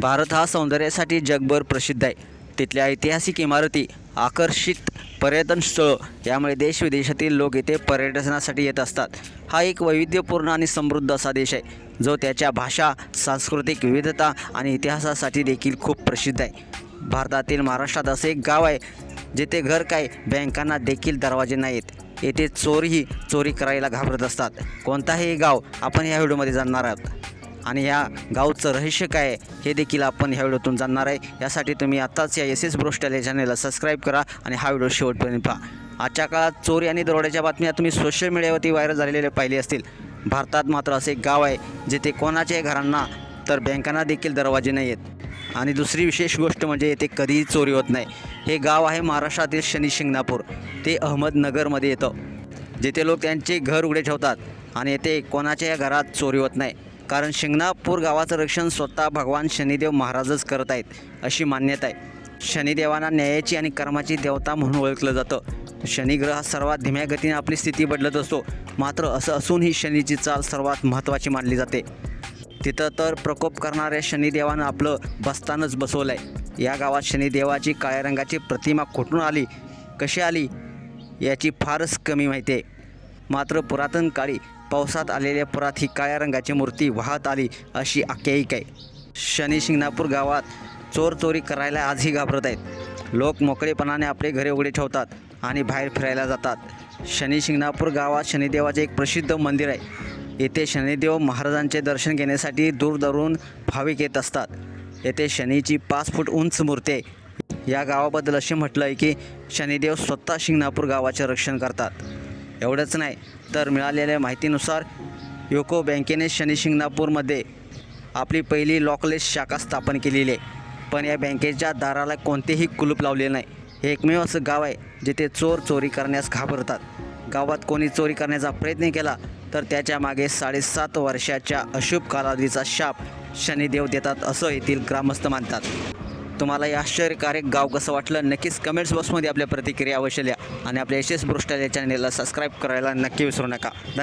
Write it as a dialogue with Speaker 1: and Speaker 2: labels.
Speaker 1: भारत हा सौंदर्यासाठी जगभर प्रसिद्ध आहे. तिथल्या ऐतिहासिक इमारती आकर्षित पर्यटन स्थळं यामुळे देश विदेशातील लोक येथे पर्यटनासाठी येत असतात. हा एक वैविध्यपूर्ण आणि समृद्ध असा देश आहे जो त्याच्या भाषा सांस्कृतिक विविधता आणि इतिहासासाठी देखील खूप प्रसिद्ध आहे. भारतातील महाराष्ट्रात असे एक गाव आहे जिथे घर काय बँकांना देखील दरवाजे नाहीत. येथे चोरही चोरी करायला घाबरत असतात. कोणताही गाव आपण या व्हिडिओमध्ये जाणणार आहोत. आणि ह्या गावचं रहस्य काय हे देखील आपण ह्या व्हिडिओतून जाणणार आहे. यासाठी तुम्ही आत्ताच या एस एस ब्रोस्टल या चॅनलला सबस्क्राईब करा आणि हा व्हिडिओ शेवटपर्यंत पहा. आजच्या काळात चोरी आणि दरोड्याच्या बातम्या तुम्ही सोशल मीडियावरती व्हायरल झालेल्या पाहिले असतील. भारतात मात्र असे एक गाव आहे जिथे कोणाच्याही घरांना तर बँकांना देखील दरवाजे नाही आहेत. आणि दुसरी विशेष गोष्ट म्हणजे येथे कधीही चोरी होत नाही. हे गाव आहे महाराष्ट्रातील शनी शिंगणापूर. ते अहमदनगरमध्ये येतं जिथे लोक त्यांचे घर उघडे ठेवतात आणि येथे कोणाच्याही घरात चोरी होत नाही. कारण शिंगणापूर गावाचं रक्षण स्वतः भगवान शनिदेव महाराजच करत आहेत अशी मान्यता आहे. शनिदेवांना न्यायाची आणि कर्माची देवता म्हणून ओळखलं जातं. शनिग्रह सर्वात धीम्या गतीने आपली स्थिती बदलत असतो. मात्र असं असूनही शनीची चाल सर्वात महत्त्वाची मानली जाते. तिथं तर प्रकोप करणाऱ्या शनिदेवानं आपलं बस्तानच बसवलं आहे या गावात शनिदेवाची काळ्या रंगाची प्रतिमा कुठून आली कशी आली याची फारच कमी माहिती आहे. मात्र पुरातन काळी पावसात आलेल्या पुरात ही काळ्या रंगाची मूर्ती वाहत आली अशी आख्यायिक आहे. शनी शिंगणापूर गावात चोर चोरी करायला आजही घाबरत आहेत. लोक मोकळेपणाने आपले घरे उघडे ठेवतात आणि बाहेर फिरायला जातात. शनी शिंगणापूर गावात शनिदेवाचे एक प्रसिद्ध मंदिर आहे. येथे शनिदेव महाराजांचे दर्शन घेण्यासाठी दूरदरून भाविक येत असतात. येथे शनीची पाच फूट उंच मूर्ती आहे. या गावाबद्दल असे म्हटलं आहे की शनिदेव स्वतः शिंगणापूर गावाचे रक्षण करतात. एवढंच नाही तर मिळालेल्या माहितीनुसार युको बँकेने शनी शिंगणापूरमध्ये आपली पहिली लॉकलेस शाखा स्थापन केलेली आहे. पण या बँकेच्या दाराला कोणतेही कुलूप लावले नाही. हे एकमेव असं गाव आहे जिथे चोर चोरी करण्यास घाबरतात. गावात कोणी चोरी करण्याचा प्रयत्न केला तर त्याच्यामागे साडेसात वर्षाच्या अशुभ कालावधीचा शाप शनिदेव देतात असं येथील ग्रामस्थ मानतात. तुम्हाला हे आश्चर्यकारक गाव कसं वाटलं? नक्कीच कमेंट्स बॉक्समध्ये आपल्या प्रतिक्रिया अवश्य द्या आणि आपल्या एस एस चॅनेलला सबस्क्राईब करायला नक्की विसरू नका. धन्यवाद.